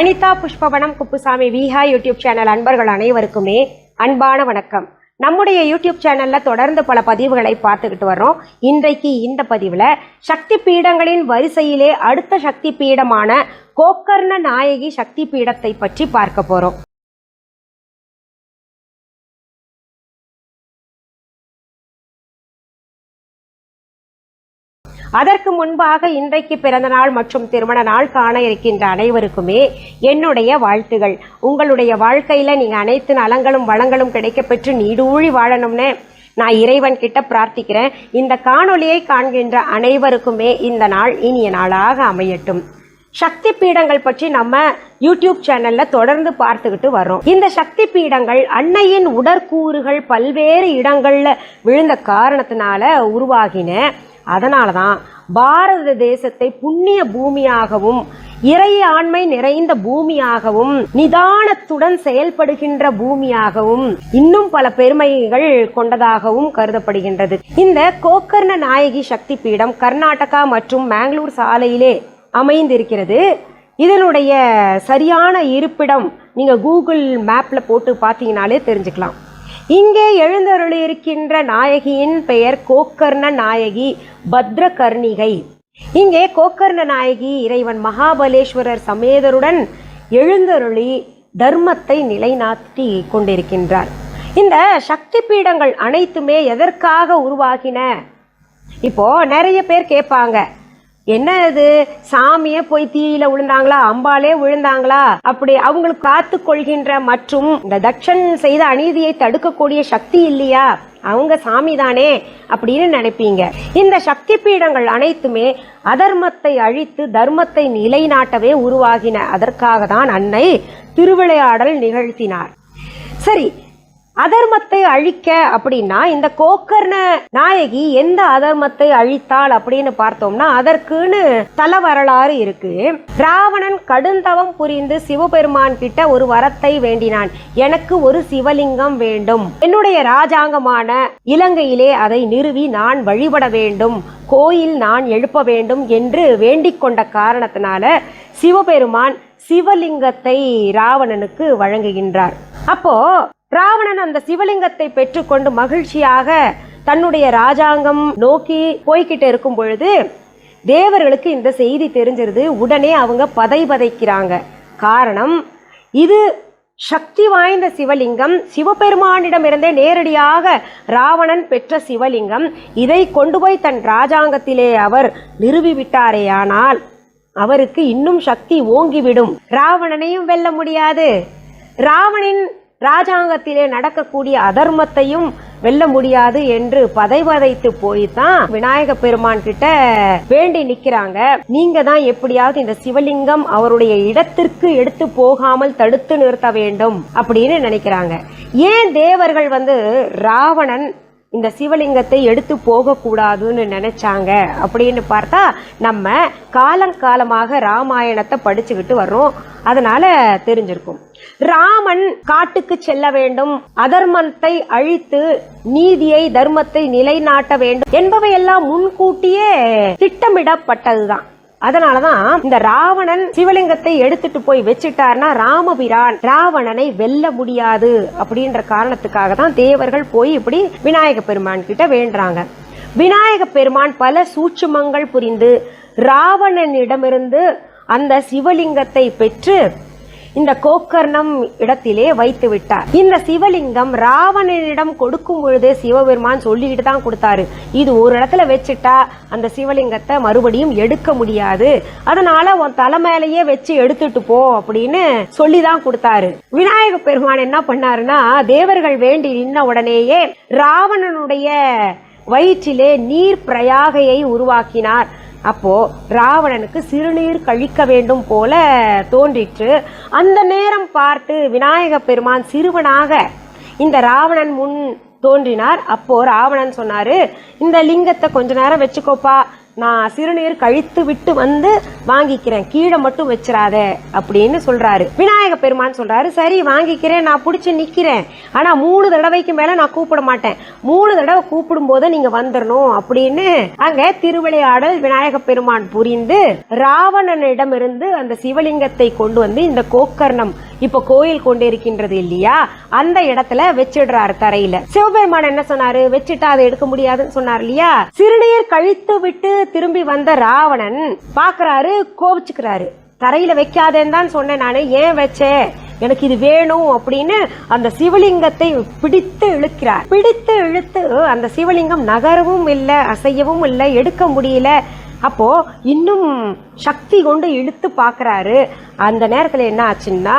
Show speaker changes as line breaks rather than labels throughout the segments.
Anitha Pushpavanam Kuppusamy Viha YouTube channel அன்பர்கள் அனைவருக்குமே அன்பான வணக்கம். நம்முடைய யூடியூப் சேனல்ல தொடர்ந்து பல பதிவுகளை பார்த்துக்கிட்டு வர்றோம். இன்றைக்கு இந்த பதிவில் சக்தி பீடங்களின் வரிசையிலே அடுத்த சக்தி பீடமான கோக்கர்ண நாயகி சக்தி பீடத்தை பற்றி பார்க்க போறோம். அதற்கு முன்பாக இன்றைக்கு பிறந்த நாள் மற்றும் திருமண நாள் காண இருக்கின்ற அனைவருக்குமே என்னுடைய வாழ்த்துகள். உங்களுடைய வாழ்க்கையில நீங்க அனைத்து நலங்களும் வளங்களும் கிடைக்கப்பெற்று நீடூழி வாழணும்னு நான் இறைவன் கிட்ட பிரார்த்திக்கிறேன். இந்த காணொலியை காண்கின்ற அனைவருக்குமே இந்த நாள் இனிய நாளாக அமையட்டும். சக்தி பீடங்கள் பற்றி நம்ம யூடியூப் சேனல்ல தொடர்ந்து பார்த்துக்கிட்டு வர்றோம். இந்த சக்தி பீடங்கள் அன்னையின் உடற்கூறுகள் பல்வேறு இடங்கள்ல விழுந்த காரணத்தினால உருவாகின. அதனால தான் பாரத தேசத்தை புண்ணிய பூமியாகவும் இறை ஆண்மை நிறைந்த பூமியாகவும் நிதானத்துடன் செயல்படுகின்ற பூமியாகவும் இன்னும் பல பெருமைகள் கொண்டதாகவும் கருதப்படுகின்றது. இந்த கோக்கர்ண நாயகி சக்தி பீடம் கர்நாடகா மற்றும் மேங்களூர் சாலையிலே அமைந்திருக்கிறது. இதனுடைய சரியான இருப்பிடம் நீங்க கூகுள் மேப்ல போட்டு பார்த்தீங்கனாலே தெரிஞ்சுக்கலாம். இங்கே எழுந்தருளியிருக்கின்ற நாயகியின் பெயர் கோக்கர்ண நாயகி பத்ரகர்ணிகை. இங்கே கோக்கர்ண நாயகி இறைவன் மகாபலேஸ்வரர் சமேதருடன் எழுந்தருளி தர்மத்தை நிலைநாட்டி கொண்டிருக்கின்றார். இந்த சக்தி பீடங்கள் அனைத்துமே எதற்காக உருவாகின? இப்போ நிறைய பேர் கேட்பாங்க என்ன இது சாமியே போய் தீயில விழுந்தாங்களா? அம்பாலே விழுந்தாங்களா? அப்படி அவங்களுக்கு காத்து கொள்கின்ற மற்றும் இந்த தட்சன் செய்த அநீதியை தடுக்கக்கூடிய சக்தி இல்லையா? அவங்க சாமி தானே அப்படின்னு நினைப்பீங்க. இந்த சக்தி பீடங்கள் அனைத்துமே அதர்மத்தை அழித்து தர்மத்தை நிலைநாட்டவே உருவாகின. அதற்காக தான் அன்னை திருவிளையாடல் நிகழ்த்தினார். சரி அதர்மத்தை அழிக்க அப்படின்னா இந்த கோக்கர்ண நாயகி எந்த அதர்மத்தை அழித்தாள் அப்படின்னு பார்த்தோம்னா அதற்குன்னு தல வரலாறு இருக்கு. ராவணன் கடுந்தவம் புரிந்து சிவபெருமான் கிட்ட ஒரு வரத்தை வேண்டினான். எனக்கு ஒரு சிவலிங்கம் வேண்டும். என்னுடைய ராஜாங்கமான இலங்கையிலே அதை நிறுவி நான் வழிபட வேண்டும். கோயில் நான் எழுப்ப வேண்டும் என்று வேண்டிக் கொண்ட காரணத்தினால சிவபெருமான் சிவலிங்கத்தை ராவணனுக்கு வழங்குகின்றார். அப்போ ராவணன் அந்த சிவலிங்கத்தை பெற்றுக்கொண்டு மகிழ்ச்சியாக தன்னுடைய ராஜாங்கம் நோக்கி போய்கிட்டு இருக்கும் பொழுது தேவர்களுக்கு இந்த செய்தி தெரிஞ்சிருது. உடனே அவங்க பதை பதைக்கிறாங்க. காரணம் இது சக்தி வாய்ந்த சிவலிங்கம். சிவபெருமானிடமிருந்தே நேரடியாக ராவணன் பெற்ற சிவலிங்கம். இதை கொண்டு போய் தன் ராஜாங்கத்திலே அவர் நிறுவிவிட்டாரேயானால் அவருக்கு இன்னும் சக்தி ஓங்கிவிடும். ராவணனையும் வெல்ல முடியாது. ராவணின் ராஜாங்கத்திலே நடக்கக்கூடிய அதர்மத்தையும் வெல்ல முடியாது என்று பதைவதைத்து போய் தான் விநாயக பெருமான் கிட்ட வேண்டி நிக்கிறாங்க. நீங்க தான் எப்படியாவது இந்த சிவலிங்கம் அவருடைய இடத்திற்கு எடுத்து போகாமல் தடுத்து நிறுத்த வேண்டும் அப்படின்னு நினைக்கிறாங்க. ஏன் தேவர்கள் வந்து ராவணன் இந்த சிவலிங்கத்தை எடுத்து போகக்கூடாதுன்னு நினைச்சாங்க அப்படின்னு பார்த்தா நம்ம காலங்காலமாக ராமாயணத்தை படிச்சுக்கிட்டு வர்றோம். அதனால தெரிஞ்சிருக்கும். ராமன் காட்டுக்கு செல்ல வேண்டும் அதர்மத்தை அழித்து நீதியை தர்மத்தை நிலைநாட்ட வேண்டும் என்பவையெல்லாம் முன்கூட்டியே திட்டமிடப்பட்டதுதான். அதனாலதான் இந்த ராவணன் சிவலிங்கத்தை எடுத்துட்டு போய் வச்சுட்டார்னா ராமபிரான் ராவணனை வெல்ல முடியாது அப்படின்ற காரணத்துக்காக தான் தேவர்கள் போய் இப்படி விநாயக பெருமான் கிட்ட வேண்டுறாங்க. விநாயக பெருமான் பல சூட்சுமங்கள் புரிந்து ராவணனிடமிருந்து அந்த சிவலிங்கத்தை பெற்று இந்த கோக்கர்ணம் இடத்திலே வைத்து விட்டார். இந்த சிவலிங்கம் ராவணனிடம் கொடுக்கும் பொழுது சிவபெருமான் சொல்லிக்கிட்டு தான் கொடுத்தாரு. இது ஒரு இடத்துல வச்சுட்டா அந்த சிவலிங்கத்தை மறுபடியும் எடுக்க முடியாது. அதனால உன் தலை மேலேயே வச்சு எடுத்துட்டு போ அப்படின்னு சொல்லி தான் கொடுத்தாரு. விநாயக பெருமான் என்ன பண்ணாருன்னா தேவர்கள் வேண்டி நின்ன உடனேயே ராவணனுடைய வயிற்றிலே நீர் பிரயாகையை உருவாக்கினார். அப்போ ராவணனுக்கு சிறுநீர் கழிக்க வேண்டும் போல தோன்றிற்று. அந்த நேரம் பார்த்து விநாயக பெருமான் சிறுவனாக இந்த ராவணன் முன் தோன்றினார். அப்போ ராவணன் சொன்னாரு இந்த லிங்கத்தை கொஞ்ச நேரம் வச்சுக்கோப்பா. நான் சிறுநீர் கழித்து விட்டு வந்து வாங்கிக்கிறேன். கீழே மட்டும் வச்சிடாத அப்படின்னு சொல்றாரு. விநாயக பெருமான் சொல்றாரு சரி வாங்கிக்கிறேன் நான் பிடிச்சி நிக்கிறேன். ஆனா மூணு தடவைக்கு மேல நான் கூப்பிட மாட்டேன். மூணு தடவை கூப்பிடும் போது நீங்க வந்துடணும் அப்படின்னு அங்க திருவிளையாடல் விநாயக பெருமான் புரிந்து ராவணனிடமிருந்து அந்த சிவலிங்கத்தை கொண்டு வந்து இந்த கோக்கர்ணம் இப்ப கோயில் கொண்டு இருக்கின்றது இல்லையா? அந்த இடத்துல வச்சிடுறாரு தரையில. சிவபெருமான் என்ன சொன்னாரு? வச்சுட்டா அதை எடுக்க முடியாதுன்னு சொன்னார் இல்லையா? சிறுநீர் கழித்து விட்டு திரும்பி வந்த ராவணன் பாக்குறாரு கோவிச்சுக்கிறாரு தரையில வைக்காதேன்னு தான் சொன்னேன் நானு. ஏன் வச்சேன் எனக்கு இது வேணும் அப்படின்னு அந்த சிவலிங்கத்தை பிடித்து இழுக்கிறார். பிடித்து இழுத்து அந்த சிவலிங்கம் நகரவும் இல்லை அசையவும் இல்லை எடுக்க முடியல. அப்போ இன்னும் சக்தி கொண்டு இழுத்து பார்க்குறாரு அந்த நேரத்தில் என்ன ஆச்சுன்னா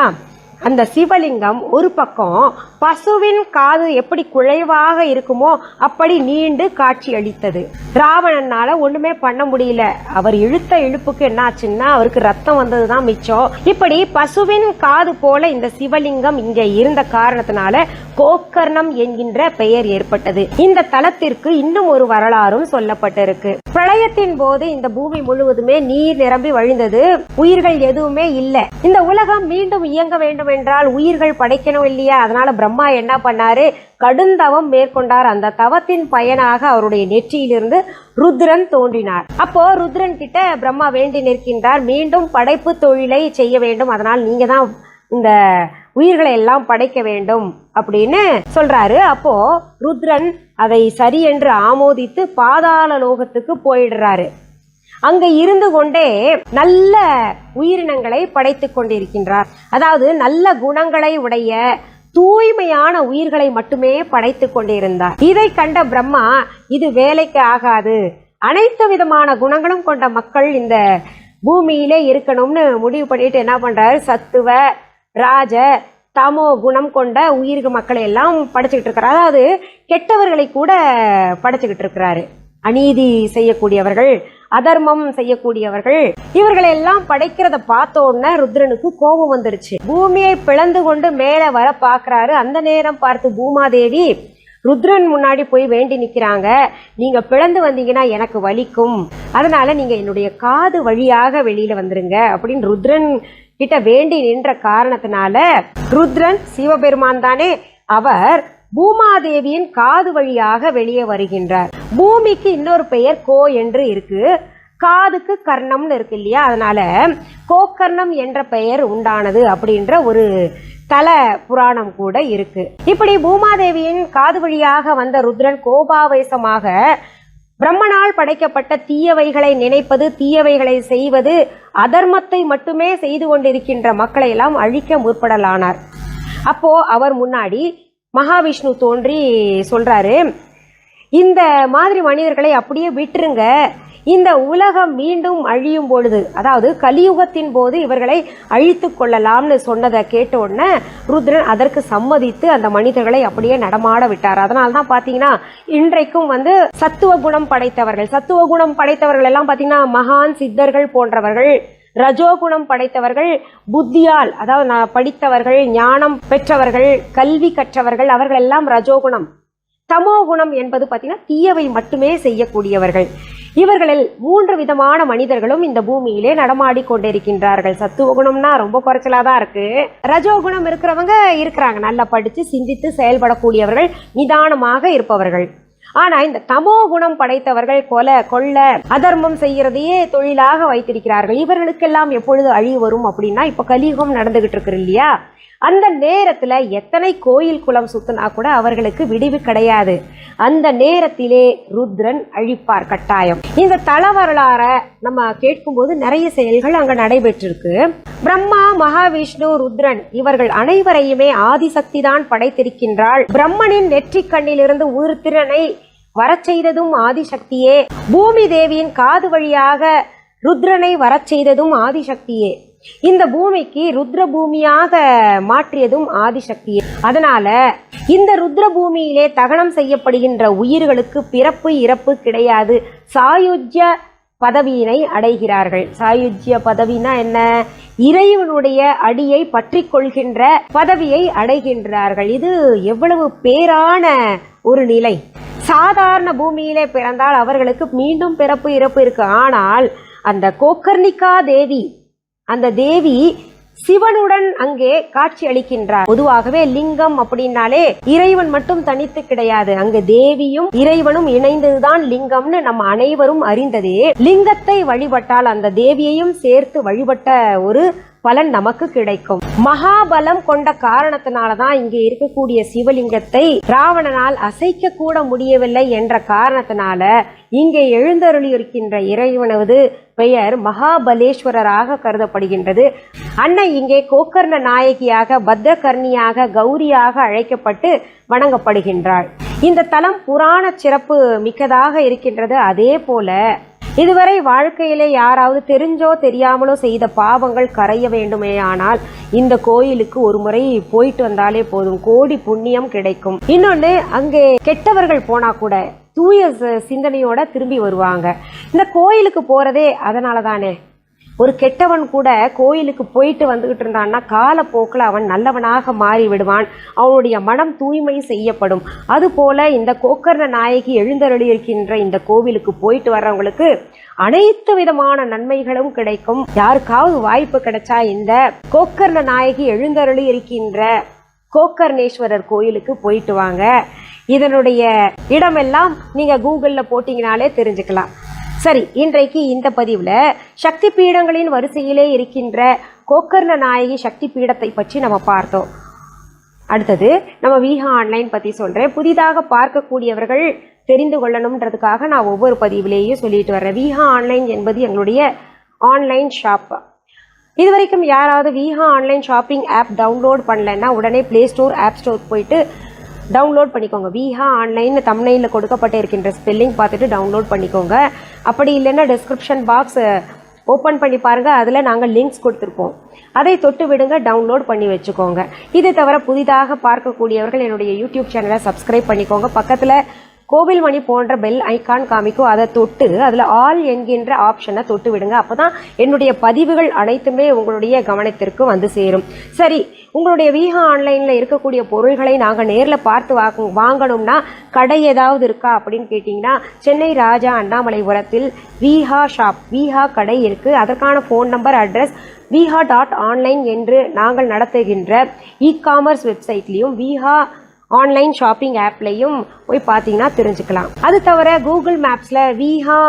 அந்த சிவலிங்கம் ஒரு பக்கம் பசுவின் காது எப்படி குழைவாக இருக்குமோ அப்படி நீண்டு காட்சி அளித்தது. ராவணனால ஒண்ணுமே பண்ண முடியல. அவர் இழுத்த இழுப்புக்கு என்ன ஆச்சுன்னா அவருக்கு ரத்தம் வந்ததுதான் மிச்சம். இப்படி பசுவின் காது போல இந்த சிவலிங்கம் இங்க இருந்த காரணத்தினால கோக்கர்ணம் என்கின்ற பெயர் ஏற்பட்டது. இந்த தலத்திற்கு இன்னும் ஒரு வரலாறும் சொல்லப்பட்டிருக்கு. பிரளயத்தின் போது இந்த பூமி முழுவதுமே நீர் நிரம்பி வழிந்தது. உயிர்கள் எதுவுமே இல்லை. இந்த உலகம் மீண்டும் இயங்க வேண்டும் என்றால் உயிர்கள் படைக்கணும் இல்லையா? அதனால பிரம்மா என்ன பண்ணாரு? கடுந்தவம் மேற்கொண்டார். அந்த தவத்தின் பயனாக அவருடைய நெற்றியிலிருந்து ருத்ரன் தோன்றினார். அப்போ ருத்ரன் கிட்ட பிரம்மா வேண்டி நிற்கின்றார். மீண்டும் படைப்பு தொழிலை செய்ய வேண்டும். அதனால் நீங்கள் தான் இந்த உயிர்களை எல்லாம் படைக்க வேண்டும் அப்படின்னு சொல்றாரு. அப்போ ருத்ரன் அதை சரி என்று ஆமோதித்து பாதாள லோகத்துக்கு போயிடுறாரு. அங்க இருந்து கொண்டே நல்ல உயிரினங்களை படைத்து கொண்டிருக்கின்றார். அதாவது நல்ல குணங்களை உடைய தூய்மையான உயிர்களை மட்டுமே படைத்து கொண்டிருந்தார். இதை கண்ட பிரம்மா இது வேலைக்கு ஆகாது. அனைத்து விதமான குணங்களும் கொண்ட மக்கள் இந்த பூமியிலே இருக்கணும்னு முடிவு பண்ணிட்டு என்ன பண்றாரு? சத்துவ ராஜ தமோ குணம் கொண்ட உயிர்க மக்களை எல்லாம் படைச்சுக்கிட்டு இருக்கிறார். அதாவது கெட்டவர்களை கூட படைச்சுக்கிட்டு இருக்கிறாரு. அநீதி செய்யக்கூடியவர்கள் அதர்மம் செய்யக்கூடியவர்கள். இவர்களை எல்லாம் படைக்கிறத பார்த்த உடனே ருத்ரனுக்கு கோபம் வந்துருச்சு. பூமியை பிளந்து கொண்டு மேலே வர பார்க்கறாரு. அந்த நேரம் பார்த்து பூமாதேவி ருத்ரன் முன்னாடி போய் வேண்டி நிற்கிறாங்க நீங்க பிளந்து வந்தீங்கன்னா எனக்கு வலிக்கும். அதனால நீங்க என்னுடைய காது வழியாக வெளியில வந்துருங்க அப்படின்னு ருத்ரன் கிட்ட வேண்டி நின்ற காரணத்தினால ருத்ரன் சிவபெருமான் தானே அவர் பூமாதேவியின் காது வழியாக வெளியே வருகின்றார். பூமிக்கு இன்னொரு பெயர் கோ என்று இருக்கு. காதுக்கு கர்ணம்னு இருக்கு இல்லையா? அதனால கோக்கர்ணம் என்ற பெயர் உண்டானது அப்படின்ற ஒரு தல புராணம் கூட இருக்கு. இப்படி பூமாதேவியின் காது வழியாக வந்த ருத்ரன் கோபாவேசமாக பிரம்மனால் படைக்கப்பட்ட தீயவைகளை நினைப்பது தீயவைகளை செய்வது அதர்மத்தை மட்டுமே செய்து கொண்டிருக்கின்ற மக்களை எல்லாம் அழிக்க முற்படலானார். அப்போ அவர் முன்னாடி மகாவிஷ்ணு தோன்றி சொல்றாரு இந்த மாதிரி மனிதர்களை அப்படியே விட்டுருங்க. இந்த உலகம் மீண்டும் அழியும் பொழுது அதாவது கலியுகத்தின் போது இவர்களை அழித்து கொள்ளலாம்னு சொன்னதை கேட்ட உடனே ருத்ரன் அதற்கு சம்மதித்து அந்த மனிதர்களை அப்படியே நடமாட விட்டார். அதனால தான் பார்த்தீங்கன்னா இன்றைக்கும் வந்து சத்துவ குணம் படைத்தவர்கள் சத்துவ குணம் படைத்தவர்கள் எல்லாம் பார்த்தீங்கன்னா மகான் சித்தர்கள் போன்றவர்கள் ரஜோகுணம் படைத்தவர்கள் புத்தியால் அதாவது நான் படித்தவர்கள் ஞானம் பெற்றவர்கள் கல்வி கற்றவர்கள் அவர்கள் எல்லாம் ரஜோகுணம். தமோ குணம் என்பது பார்த்தீங்கன்னா தீயவை மட்டுமே செய்யக்கூடியவர்கள். இவர்களில் மூன்று விதமான மனிதர்களும் இந்த பூமியிலே நடமாடி கொண்டிருக்கின்றார்கள். சத்துவ குணம்னா ரொம்ப குறைச்சலா தான் இருக்கு. ரஜோகுணம் இருக்கிறவங்க இருக்கிறாங்க. நல்லா படித்து சிந்தித்து செயல்படக்கூடியவர்கள் நிதானமாக இருப்பவர்கள். ஆனா இந்த தமோ குணம் படைத்தவர்கள் கொலை கொள்ள அதர்மம் செய்யறதையே தொழிலாக வைத்திருக்கிறார்கள். இவர்களுக்கெல்லாம் எப்பொழுது அழிவு வரும் அப்படின்னா இப்ப கலியுகம் நடந்துகிட்டு இருக்கு இல்லையா? அந்த நேரத்தில் எத்தனை கோயில் குளம் சுத்தினா கூட அவர்களுக்கு விடிவு கிடையாது. அந்த நேரத்திலே ருத்ரன் அழிப்பார் கட்டாயம். இந்த தல வரலாற நம்ம கேட்கும்போது நிறைய செயல்கள் அங்கே நடைபெற்றிருக்கு. பிரம்மா மகாவிஷ்ணு ருத்ரன் இவர்கள் அனைவரையுமே ஆதிசக்தி தான் படைத்திருக்கின்றாள். பிரம்மனின் நெற்றிக் கண்ணிலிருந்து உருத்திரனை வரச் செய்ததும் ஆதிசக்தியே. பூமி தேவியின் காது வழியாக ருத்ரனை வரச் செய்ததும் ஆதிசக்தியே. இந்த பூமிக்கு ருத்ர பூமியாக மாற்றியதும் ஆதிசக்தியே அதனால இந்த ருத்ர பூமியிலே தகனம் செய்யப்படுகின்ற உயிர்களுக்கு பிறப்பு இறப்பு கிடையாது. சாயுஜ்ய பதவியினை அடைகிறார்கள். சாயுஜ்ய பதவினா என்ன? இறைவனுடைய அடியை பற்றி கொள்கின்ற பதவியை அடைகின்றார்கள். இது எவ்வளவு பேரான ஒரு நிலை. சாதாரண பூமியிலே பிறந்தால் அவர்களுக்கு மீண்டும் பிறப்பு இறப்பு இருக்கு. ஆனால் அந்த கோக்கர்ணிகா தேவி அந்த தேவி சிவனுடன் அங்கே காட்சி அளிக்கின்றார். பொதுவாகவே லிங்கம் அப்படின்னாலே இறைவன் மட்டும் தனித்து கிடையாது. அங்கு தேவியும் இறைவனும் இணைந்ததுதான் லிங்கம்னு நம்ம அனைவரும் அறிந்ததே. லிங்கத்தை வழிபட்டால் அந்த தேவியையும் சேர்த்து வழிபட்ட ஒரு பலன் நமக்கு கிடைக்கும். மகாபலம் கொண்ட காரணத்தினாலதான் இங்கே இருக்கக்கூடிய சிவலிங்கத்தை ராவணனால் அசைக்க கூட முடியவில்லை என்ற காரணத்தினால இங்கே எழுந்தருளி இருக்கின்ற இறைவனது பெயர் மகாபலேஸ்வரராக கருதப்படுகின்றது. அன்னை இங்கே கோக்கர்ண நாயகியாக பத்ரகர்ணியாக கௌரியாக அழைக்கப்பட்டு வணங்கப்படுகின்றாள். இந்த தலம் புராண சிறப்பு மிக்கதாக இருக்கின்றது. அதே போல இதுவரை வாழ்க்கையிலே யாராவது தெரிஞ்சோ தெரியாமலோ செய்த பாவங்கள் கரைய வேண்டுமே ஆனால் இந்த கோயிலுக்கு ஒரு முறை போயிட்டு வந்தாலே போதும். கோடி புண்ணியம் கிடைக்கும். இன்னொன்று அங்கே கெட்டவர்கள் போனா கூட தூய சிந்தனையோட திரும்பி வருவாங்க. இந்த கோயிலுக்கு போகிறதே அதனால தானே ஒரு கெட்டவன் கூட கோயிலுக்கு போயிட்டு வந்துக்கிட்டு இருந்தான்னா காலப்போக்கில் அவன் நல்லவனாக மாறி விடுவான். அவனுடைய மனம் தூய்மை செய்யப்படும். அதுபோல இந்த கோக்கர்ண நாயகி எழுந்தருளி இருக்கின்ற இந்த கோவிலுக்கு போயிட்டு வர்றவங்களுக்கு அனைத்து விதமான நன்மைகளும் கிடைக்கும். யாருக்காவது வாய்ப்பு கிடைச்சா இந்த கோக்கர்ண நாயகி எழுந்தருளி இருக்கின்ற கோக்கர்ணேஸ்வரர் கோயிலுக்கு போயிட்டு வாங்க. இதனுடைய இடமெல்லாம் நீங்க கூகுளில் போட்டிங்கனாலே தெரிஞ்சுக்கலாம். சரி இன்றைக்கு இந்த பதிவில் சக்தி பீடங்களின் வரிசையிலே இருக்கின்ற கோக்கர்ண நாயகி சக்தி பீடத்தை பற்றி நம்ம பார்த்தோம். அடுத்தது நம்ம வீஹா ஆன்லைன் பற்றி சொல்கிறேன் புதிதாக பார்க்கக்கூடியவர்கள் தெரிந்து கொள்ளணுன்றதுக்காக நான் ஒவ்வொரு பதிவிலேயும் சொல்லிட்டு வர்றேன். வீஹா ஆன்லைன் என்பது எங்களுடைய ஆன்லைன் ஷாப். இது வரைக்கும் யாராவது Viha online shopping app download பண்ணலைன்னா உடனே ப்ளே ஸ்டோர் ஆப் ஸ்டோர் போயிட்டு டவுன்லோட் பண்ணிக்கோங்க. விஹா ஆன்லைன் தமிழ்நில கொடுக்கப்பட்டு இருக்கின்ற ஸ்பெல்லிங் பார்த்துட்டு டவுன்லோட் பண்ணிக்கோங்க. அப்படி இல்லைன்னா டிஸ்கிரிப்ஷன் பாக்ஸ் ஓப்பன் பண்ணி பாருங்கள் அதில் நாங்கள் லிங்க்ஸ் கொடுத்துருப்போம். அதை தொட்டு விடுங்க டவுன்லோட் பண்ணி வச்சுக்கோங்க. இது தவிர புதிதாக பார்க்கக்கூடியவர்கள் என்னுடைய யூடியூப் சேனலை சப்ஸ்கிரைப் பண்ணிக்கோங்க. பக்கத்தில் கோவில் மணி போன்ற பெல் ஐகான் காமிக்கும். அதை தொட்டு அதில் ஆல் என்கின்ற ஆப்ஷனை தொட்டு விடுங்க. அப்போ தான் என்னுடைய பதிவுகள் அனைத்துமே உங்களுடைய கவனத்திற்கு வந்து சேரும். சரி உங்களுடைய வீஹா ஆன்லைனில் இருக்கக்கூடிய பொருள்களை நாங்கள் நேரில் பார்த்து வாங்க வாங்கணும்னா கடை ஏதாவது இருக்கா அப்படின்னு கேட்டிங்கன்னா சென்னை ராஜா அண்ணாமலைபுரத்தில் வீஹா ஷாப் வீஹா கடை இருக்குது அதற்கான phone number address Viha dot online என்று நாங்கள் நடத்துகின்ற இ காமர்ஸ் வெப்சைட்லேயும் வீஹா ஆன்லைன் ஷாப்பிங் ஆப்லையும் போய் பார்த்தீங்கன்னா தெரிஞ்சுக்கலாம். அது தவிர கூகுள் மேப்ஸில் வீஹா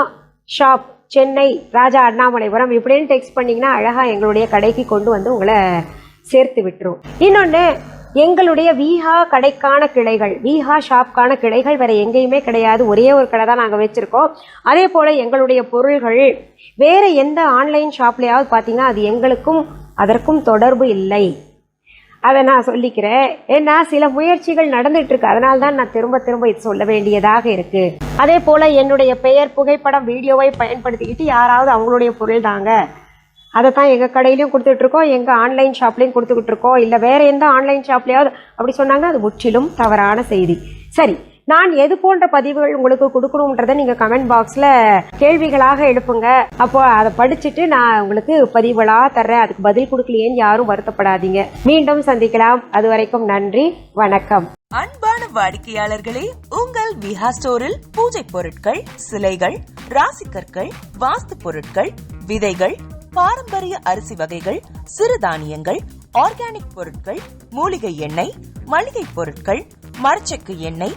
ஷாப் சென்னை ராஜா அண்ணாமலைபுரம் இப்படின்னு டெக்ஸ்ட் பண்ணிங்கன்னா அழகாக எங்களுடைய கடைக்கு கொண்டு வந்து உங்களை சேர்த்து விட்டுரும். இன்னொன்று எங்களுடைய வீஹா கடைக்கான கிளைகள் வீஹா ஷாப்க்கான கிளைகள் வேறு எங்கேயுமே கிடையாது. ஒரே ஒரு கடை தான் நாங்கள் வச்சுருக்கோம். அதே போல் எங்களுடைய பொருள்கள் வேறு எந்த ஆன்லைன் ஷாப்லையாவது பார்த்தீங்கன்னா அது எங்களுக்கும் அதற்கும் தொடர்பு இல்லை. அதை நான் சொல்லிக்கிறேன். ஏன்னா சில முயற்சிகள் நடந்துட்டு இருக்கு அதனால தான் நான் திரும்ப திரும்ப இது சொல்ல வேண்டியதாக இருக்கு. அதே போல என்னுடைய பெயர் புகைப்படம் வீடியோவை பயன்படுத்திக்கிட்டு யாராவது அவங்களுடைய பொருள் தாங்க. அதை தான் எங்கள் கடையிலையும் கொடுத்துட்டு இருக்கோம் எங்கள் ஆன்லைன் ஷாப்லேயும் கொடுத்துக்கிட்டு இருக்கோம் இல்லை வேற எந்த ஆன்லைன் ஷாப்லையாவது அப்படி சொன்னாங்க அது முற்றிலும் தவறான செய்தி. சரி நான் எது போன்ற பதிவுகள் உங்களுக்கு கொடுக்கணுன்றதை நீங்கள் கமெண்ட் பாக்ஸில் கேள்விகளாக எழுப்புங்க. அப்போ அதை படிச்சுட்டு நான் உங்களுக்கு பதிவுகளாக தர்றேன். அதுக்கு பதில் கொடுக்கலையேன்னு யாரும் வருத்தப்படாதீங்க. மீண்டும் சந்திக்கலாம். அது வரைக்கும் நன்றி. வணக்கம்.
அன்பான வாடிக்கையாளர்களே உங்கள் விஹா ஸ்டோரில் பூஜை பொருட்கள் சிலைகள் ராசிக்கற்கள் வாஸ்து பொருட்கள் விதைகள் பாரம்பரிய அரிசி வகைகள் சிறுதானியங்கள் ஆர்கானிக் பொருட்கள் மூலிகை எண்ணெய் மளிகை பொருட்கள் மரச்செக்கு எண்ணெய்